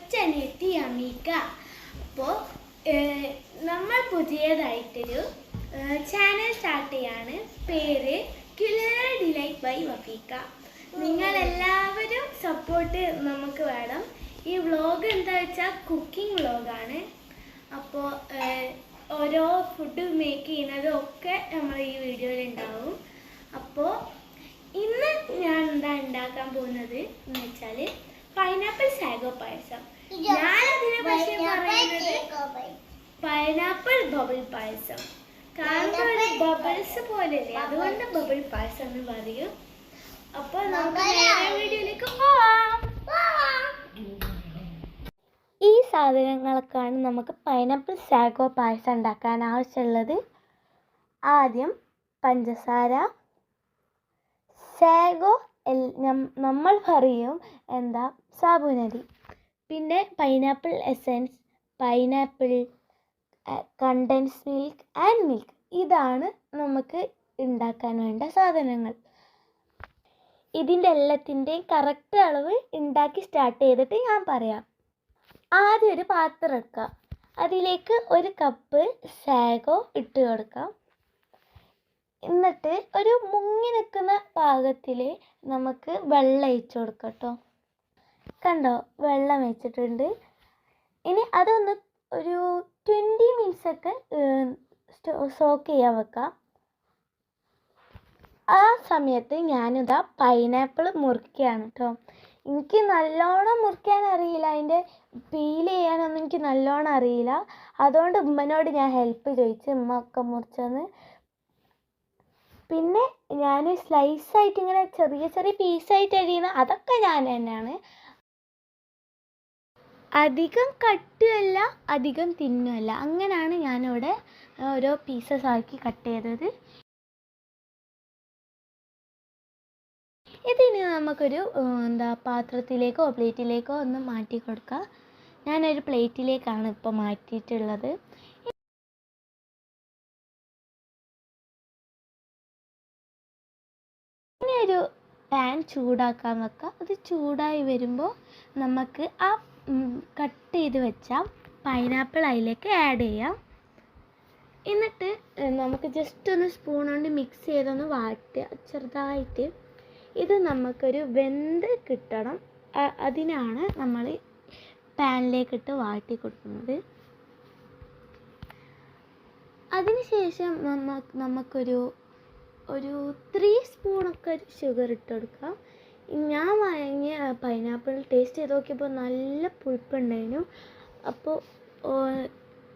കൊച്ചനിയത്തി അമീക്ക. അപ്പോൾ നമ്മൾ പുതിയതായിട്ടൊരു channel start ചെയ്യാണ്. പേര് ക്യുലർ ഡിലൈറ്റ് ബൈ വഫീക്ക. നിങ്ങളെല്ലാവരും സപ്പോർട്ട് നമുക്ക് വേണം. ഈ വ്ളോഗ് എന്താ വെച്ചാൽ കുക്കിംഗ് വ്ളോഗാണ് അപ്പോൾ ഓരോ ഫുഡ് മേക്ക് ചെയ്യുന്നതും ഒക്കെ നമ്മൾ ഈ വീഡിയോയിൽ ഉണ്ടാവും. അപ്പോൾ ഇന്ന് ഞാൻ എന്താ ഉണ്ടാക്കാൻ പോകുന്നത് എന്ന് വെച്ചാൽ പൈനാപ്പിൾ സാഗോ പായസം. ഞാനതിനെ പക്ഷേ പറയുന്നത് പൈനാപ്പിൾ ബബിൾ പായസം. ഒരു ബബിൾസ് പോലെയല്ലേ? അതുകൊണ്ട് ബബിൾ പായസം എന്ന് പറയും. അപ്പോൾ നമുക്ക് നേരെ വീഡിയോയിലേക്ക് പോവാം. ഈ സാധനങ്ങൾക്കാണ് നമുക്ക് പൈനാപ്പിൾ സാഗോ പായസം ഉണ്ടാക്കാൻ ആവശ്യമുള്ളത്. ആദ്യം പഞ്ചസാര സാഗോ നമ്മൾ പറയും എന്താ? സാബുനരി. പിന്നെ pineapple essence pineapple condensed milk and milk ഇതാണ് നമുക്ക് ഉണ്ടാക്കാൻ വേണ്ട സാധനങ്ങൾ. ഇതിന്റെ എല്ലാത്തിന്റെയും കറക്റ്റ് അളവ് ഉണ്ടാക്കി സ്റ്റാർട്ട് ചെയ്തിട്ട് ഞാൻ പറയാം. ആദ്യം ഒരു പാത്രം എടുക്കുക അതിലേക്ക് ഒരു കപ്പ് സാഗോ ഇട്ട് കൊടുക്കാം. എന്നിട്ട് ഒരു മുങ്ങി നിൽക്കുന്ന പാകത്തിൽ നമുക്ക് വെള്ളം ഒഴിച്ചു കൊടുക്കാം കേട്ടോ കണ്ടോ? വെള്ളം വെച്ചിട്ടുണ്ട് ഇനി അതൊന്ന് ഒരു ട്വന്റി മിനിറ്റ്സ് ഒക്കെ സോക്ക് ചെയ്യാൻ വെക്കാം. ആ സമയത്ത് ഞാനിതാ പൈനാപ്പിൾ മുറിക്കുകയാണ് കേട്ടോ എനിക്ക് നല്ലോണം മുറിക്കാൻ അറിയില്ല. അതിന്റെ പീൽ ചെയ്യാനൊന്നും എനിക്ക് നല്ലോണം അറിയില്ല. അതുകൊണ്ട് ഉമ്മനോട് ഞാൻ ഹെൽപ്പ് ചോദിച്ചു. ഉമ്മ ഒക്കെ മുറിച്ചെന്ന് പിന്നെ ഞാൻ സ്ലൈസ് ആയിട്ട് ഇങ്ങനെ ചെറിയ ചെറിയ പീസായിട്ട് അരിയുന്ന അതൊക്കെ ഞാൻ തന്നെയാണ്. അധികം കട്ടുമല്ല അധികം തിന്നുമല്ല അങ്ങനെയാണ് ഞാനിവിടെ ഓരോ പീസസ് ആക്കി കട്ട് ചെയ്തത്. ഇതിന് നമുക്കൊരു എന്താ പാത്രത്തിലേക്കോ പ്ലേറ്റിലേക്കോ ഒന്ന് മാറ്റി കൊടുക്കാം. ഞാനൊരു പ്ലേറ്റിലേക്കാണ് ഇപ്പോൾ മാറ്റിയിട്ടുള്ളത്. ഒരു പാൻ ചൂടാക്കാൻ വെക്കാം. അത് ചൂടായി വരുമ്പോൾ നമുക്ക് ആ കട്ട് ചെയ്ത് വെച്ച പൈനാപ്പിൾ അതിലേക്ക് ആഡ് ചെയ്യാം. എന്നിട്ട് നമുക്ക് ജസ്റ്റ് ഒന്ന് സ്പൂൺ കൊണ്ട് മിക്സ് ചെയ്തൊന്ന് വാട്ടുക ചെറുതായിട്ട് ഇത് നമുക്കൊരു വെന്ത് കിട്ടണം. അതിനാണ് നമ്മൾ പാനിലേക്കിട്ട് വാട്ടി കൊടുക്കുന്നത്. അതിനുശേഷം നമ്മ നമുക്കൊരു ഒരു ത്രീ സ്പൂണൊക്കെ ഷുഗർ ഇട്ട് കൊടുക്കുക. ഞാൻ വാങ്ങിയ പൈനാപ്പിൾ ടേസ്റ്റ് ചെയ്ത് നോക്കിയപ്പോൾ നല്ല പുളിപ്പുണ്ടായിരുന്നു. അപ്പോൾ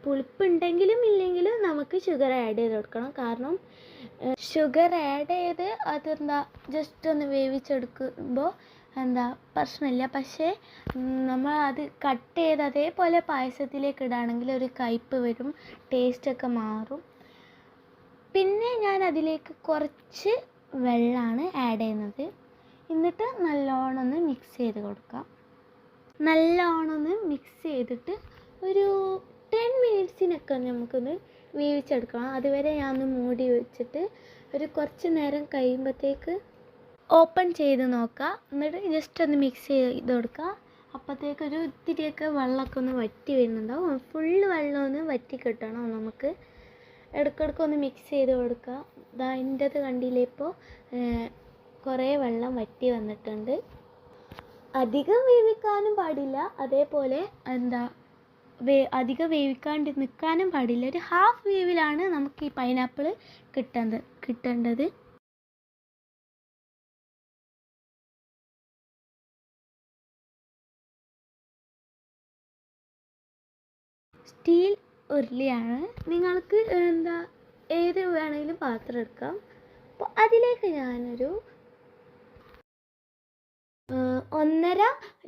പുളിപ്പുണ്ടെങ്കിലും ഇല്ലെങ്കിലും നമുക്ക് ഷുഗർ ആഡ് ചെയ്ത് കൊടുക്കണം. കാരണം ഷുഗർ ആഡ് ചെയ്ത് അതെന്താ ജസ്റ്റ് ഒന്ന് വേവിച്ചെടുക്കുമ്പോൾ എന്താ പ്രശ്നമില്ല. പക്ഷേ നമ്മൾ അത് കട്ട് ചെയ്ത് അതേപോലെ പായസത്തിലേക്ക് ഇടുകയാണെങ്കിൽ ഒരു കയ്പ്പ് വരും ടേസ്റ്റൊക്കെ മാറും. പിന്നെ ഞാൻ അതിലേക്ക് കുറച്ച് വെള്ളമാണ് ആഡ് ചെയ്യുന്നത്. എന്നിട്ട് നല്ലോണം ഒന്ന് മിക്സ് ചെയ്ത് കൊടുക്കാം. നല്ലോണം ഒന്ന് മിക്സ് ചെയ്തിട്ട് ഒരു ടെൻ മിനിറ്റ്സിനൊക്കെ നമുക്കൊന്ന് വേവിച്ചെടുക്കണം. അതുവരെ ഞാൻ ഒന്ന് മൂടി വെച്ചിട്ട് ഒരു കുറച്ച് നേരം കഴിയുമ്പോഴത്തേക്ക് ഓപ്പൺ ചെയ്ത് നോക്കുക എന്നിട്ട് ജസ്റ്റ് ഒന്ന് മിക്സ് ചെയ്ത് കൊടുക്കുക അപ്പോഴത്തേക്കൊരു ഇത്തിരിയൊക്കെ വെള്ളമൊക്കെ ഒന്ന് വറ്റി വരുന്നുണ്ടാവും. ഫുള്ള് വെള്ളം ഒന്ന് വറ്റി കിട്ടണം നമുക്ക്. ഇടയ്ക്കിടയ്ക്ക് ഒന്ന് മിക്സ് ചെയ്ത് കൊടുക്കുക. ഇതാ എന്റെത് കണ്ടില്ലേ ഇപ്പോൾ കുറേ വെള്ളം വറ്റി വന്നിട്ടുണ്ട്. അധികം വേവിക്കാനും പാടില്ല. അതേപോലെ എന്താ വേ അധികം വേവിക്കാണ്ട് നിൽക്കാനും പാടില്ല. ഒരു ഹാഫ് വേവിലാണ് നമുക്ക് ഈ പൈനാപ്പിൾ കിട്ടേണ്ടത് കിട്ടേണ്ടത്. സ്റ്റീൽ ഉരുളിയാണ്. നിങ്ങൾക്ക് എന്താ ഏത് വേണമെങ്കിലും പാത്രം എടുക്കാം. അപ്പോൾ അതിലേക്ക് ഞാനൊരു ഒന്നര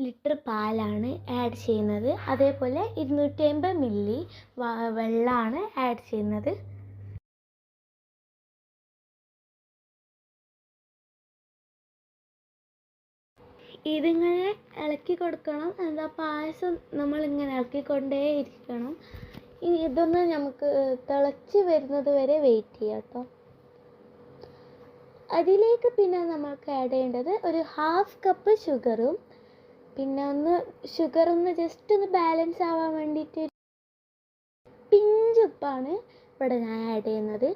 ലിറ്റർ പാലാണ് ആഡ് ചെയ്യുന്നത്. അതേപോലെ ഇരുന്നൂറ്റി അമ്പത് മില്ലി വെള്ളമാണ് ആഡ് ചെയ്യുന്നത്. ഇതിങ്ങനെ ഇളക്കി കൊടുക്കണം. എന്താ പായസം നമ്മളിങ്ങനെ ഇളക്കിക്കൊണ്ടേ ഇരിക്കണം ഇതൊന്ന് നമുക്ക് തിളച്ച് വരുന്നത് വരെ വെയിറ്റ് ചെയ്യാം കേട്ടോ അതിലേക്ക് പിന്നെ നമുക്ക് ആഡ് ചെയ്യേണ്ടത് ഒരു ഹാഫ് കപ്പ് ഷുഗറും പിന്നെ ഒന്ന് ഷുഗർ ഒന്ന് ജസ്റ്റ് ഒന്ന് ബാലൻസ് ആവാൻ വേണ്ടിയിട്ട് പിഞ്ച് ഉപ്പാണ് ഇവിടെ ഞാൻ ആഡ് ചെയ്യുന്നത്.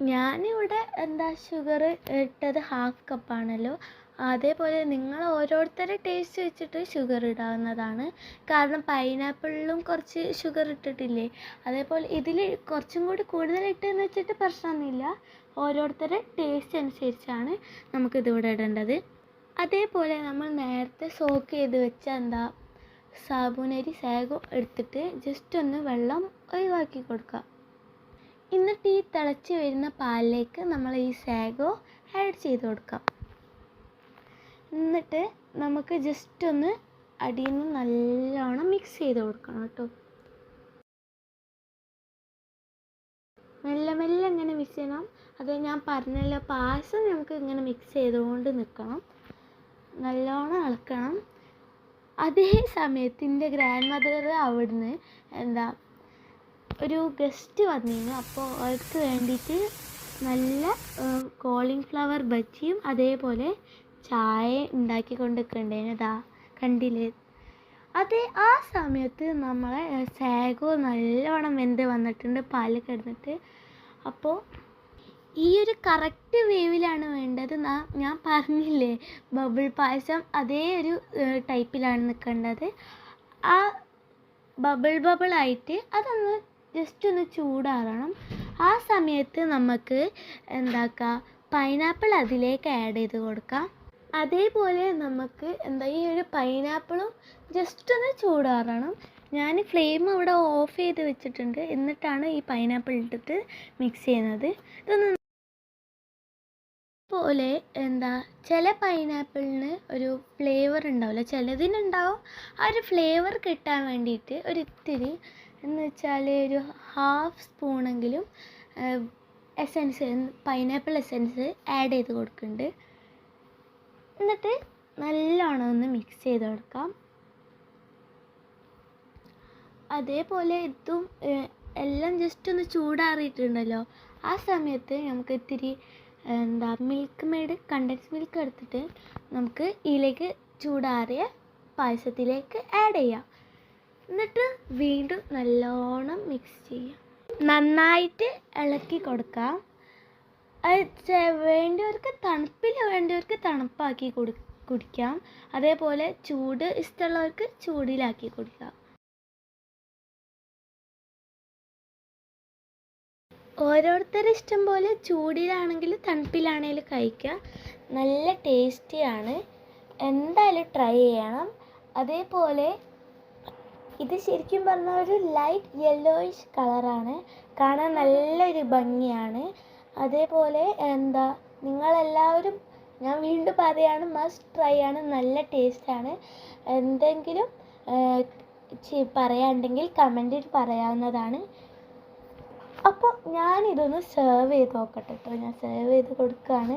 ഞാനിവിടെ എന്താ ഷുഗർ ഇട്ടത് ഹാഫ് കപ്പാണല്ലോ അതേപോലെ നിങ്ങൾ ഓരോരുത്തരുടെ ടേസ്റ്റ് വെച്ചിട്ട് ഷുഗർ ഇടാവുന്നതാണ്. കാരണം പൈനാപ്പിളിലും കുറച്ച് ഷുഗർ ഇട്ടിട്ടില്ലേ? അതേപോലെ ഇതിൽ കുറച്ചും കൂടി കൂടുതൽ ഇട്ടെന്ന് വെച്ചിട്ട് പ്രശ്നമൊന്നുമില്ല ഓരോരുത്തരുടെ ടേസ്റ്റ് അനുസരിച്ചാണ് നമുക്കിതിവിടെ ഇടേണ്ടത്. അതേപോലെ നമ്മൾ നേരത്തെ സോക്ക് ചെയ്ത് വെച്ച എന്താ സാബുനരി സാഗോ എടുത്തിട്ട് ജസ്റ്റ് ഒന്ന് വെള്ളം ഒഴിവാക്കി കൊടുക്കുക. എന്നിട്ട് ഈ തിളച്ച് വരുന്ന പാലിലേക്ക് നമ്മൾ ഈ സാഗോ ആഡ് ചെയ്ത് കൊടുക്കാം എന്നിട്ട് നമുക്ക് ജസ്റ്റ് ഒന്ന് അടിയിൽ നിന്ന് നല്ലോണം മിക്സ് ചെയ്ത് കൊടുക്കണം കേട്ടോ. മെല്ലെ മെല്ലെ ഇങ്ങനെ മിക്സ് ചെയ്യണം. അത് ഞാൻ പറഞ്ഞല്ലോ പായസം നമുക്ക് ഇങ്ങനെ മിക്സ് ചെയ്തുകൊണ്ട് നിൽക്കണം നല്ലോണം ഇളക്കണം. അതേ സമയത്ത് എന്റെ ഗ്രാൻഡ് മദർ അവിടുന്ന് എന്താ ഒരു ഗസ്റ്റ് വന്നിരുന്നു. അപ്പോൾ അവർക്ക് വേണ്ടിയിട്ട് നല്ല കോളിംഗ് ഫ്ലവർ ബജിയും അതേപോലെ ചായ ഉണ്ടാക്കി ഇതാ കണ്ടില്ലേ? അതെ ആ സമയത്ത് നമ്മളെ സാഗോ നല്ലോണം വെന്ത് വന്നിട്ടുണ്ട് പാൽ കിടന്നിട്ട്. അപ്പോൾ ഈ ഒരു കറക്റ്റ് വേവിലാണ് വേണ്ടത് ഞാൻ പറഞ്ഞില്ലേ? ബബിൾ പായസം അതേ ഒരു ടൈപ്പിലാണ് നിൽക്കേണ്ടത് ആ ബബിൾ ബബിൾ ആയിട്ട് അതൊന്ന് ജസ്റ്റ് ഒന്ന് ചൂടാറണം. ആ സമയത്ത് നമുക്ക് എന്താക്കുക പൈനാപ്പിൾ അതിലേക്ക് ആഡ് ചെയ്ത് കൊടുക്കാം. അതേപോലെ നമുക്ക് എന്താ ഈ ഒരു പൈനാപ്പിളും ജസ്റ്റ് ഒന്ന് ചൂടാറണം. ഞാൻ ഫ്ലെയിം അവിടെ ഓഫ് ചെയ്ത് വെച്ചിട്ടുണ്ട്. എന്നിട്ടാണ് ഈ പൈനാപ്പിൾ ഇട്ടിട്ട് മിക്സ് ചെയ്യുന്നത്. ഇതൊന്ന് പോലെ എന്താ ചില പൈനാപ്പിളിന് ഒരു ഫ്ലേവർ ഉണ്ടാവില്ല. ചിലതിനുണ്ടാവും. ആ ഒരു ഫ്ലേവർ കിട്ടാൻ വേണ്ടിയിട്ട് ഒരു ഇത്തിരി എന്ന് വെച്ചാൽ ഒരു ഹാഫ് സ്പൂണെങ്കിലും എസെൻസ് പൈനാപ്പിൾ എസെൻസ് ആഡ് ചെയ്ത് കൊടുക്കുന്നുണ്ട്. എന്നിട്ട് നല്ലോണം ഒന്ന് മിക്സ് ചെയ്ത് കൊടുക്കാം. അതേപോലെ ഇതും എല്ലാം ജസ്റ്റ് ഒന്ന് ചൂടാറിയിട്ടുണ്ടല്ലോ. ആ സമയത്ത് നമുക്ക് ഇത്തിരി എന്താ മിൽക്ക് മെയ്ഡ് കണ്ടൻസ് മിൽക്ക് എടുത്തിട്ട് നമുക്ക് ഇതിലേക്ക് ചൂടാറിയ പായസത്തിലേക്ക് ആഡ് ചെയ്യാം. എന്നിട്ട് വീണ്ടും നല്ലോണം മിക്സ് ചെയ്യാം. നന്നായിട്ട് ഇളക്കി കൊടുക്കാം. വേണ്ടിയവർക്ക് തണുപ്പിൽ വേണ്ടിയവർക്ക് തണുപ്പാക്കി കൊടു കുടിക്കാം. അതേപോലെ ചൂട് ഇഷ്ടമുള്ളവർക്ക് ചൂടിലാക്കി കുടിക്കാം. ഓരോരുത്തരുടെ ഇഷ്ടം പോലെ ചൂടിലാണെങ്കിലും തണുപ്പിലാണെങ്കിലും കഴിക്കാം. നല്ല ടേസ്റ്റിയാണ്. എന്തായാലും ട്രൈ ചെയ്യണം. അതേപോലെ ഇത് ശരിക്കും പറഞ്ഞ ഒരു ലൈറ്റ് യെല്ലോയിഷ് കളറാണ്. കാണാൻ നല്ലൊരു ഭംഗിയാണ്. അതേപോലെ എന്താ നിങ്ങളെല്ലാവരും ഞാൻ വീണ്ടും പറയാണ് മസ്റ്റ് ട്രൈ ആണ് നല്ല ടേസ്റ്റാണ് എന്തെങ്കിലും പറയാനുണ്ടെങ്കിൽ കമന്റിൽ പറയാവുന്നതാണ്. അപ്പോൾ ഞാനിതൊന്ന് സെർവ് ചെയ്ത് നോക്കട്ടെ കേട്ടോ ഞാൻ സെർവ് ചെയ്ത് കൊടുക്കുകയാണ്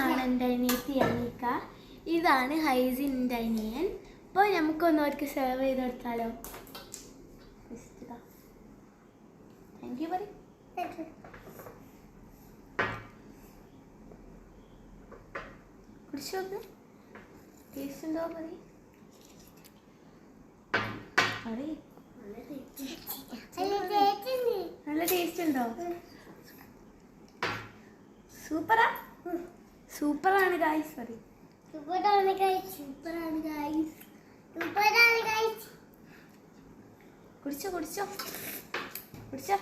ഇതാണ് എന്റെ അനിയത്തി അനീക്ക. ഇതാണ് ഹൈസിന്റെ അനിയൻ. അപ്പോൾ നമുക്കൊന്ന് അവർക്ക് സെർവ് ചെയ്ത് കൊടുത്താലോ? താങ്ക് യു പറ കുടിച്ചു നോക്ക്. ടേസ്റ്റ് ഉണ്ടോ പറയ് നല്ല ടേസ്റ്റ് ഉണ്ടോ. സൂപ്പറാ സൂപ്പറാണ് ഗായ്സ് സോറി സൂപ്പറാണ് ഗൈസ് സൂപ്പറാണ് ഗൈസ് സൂപ്പറാണ് ഗൈസ് കുടിച്ചോ കുടിച്ചോ. കുടിച്ചോ.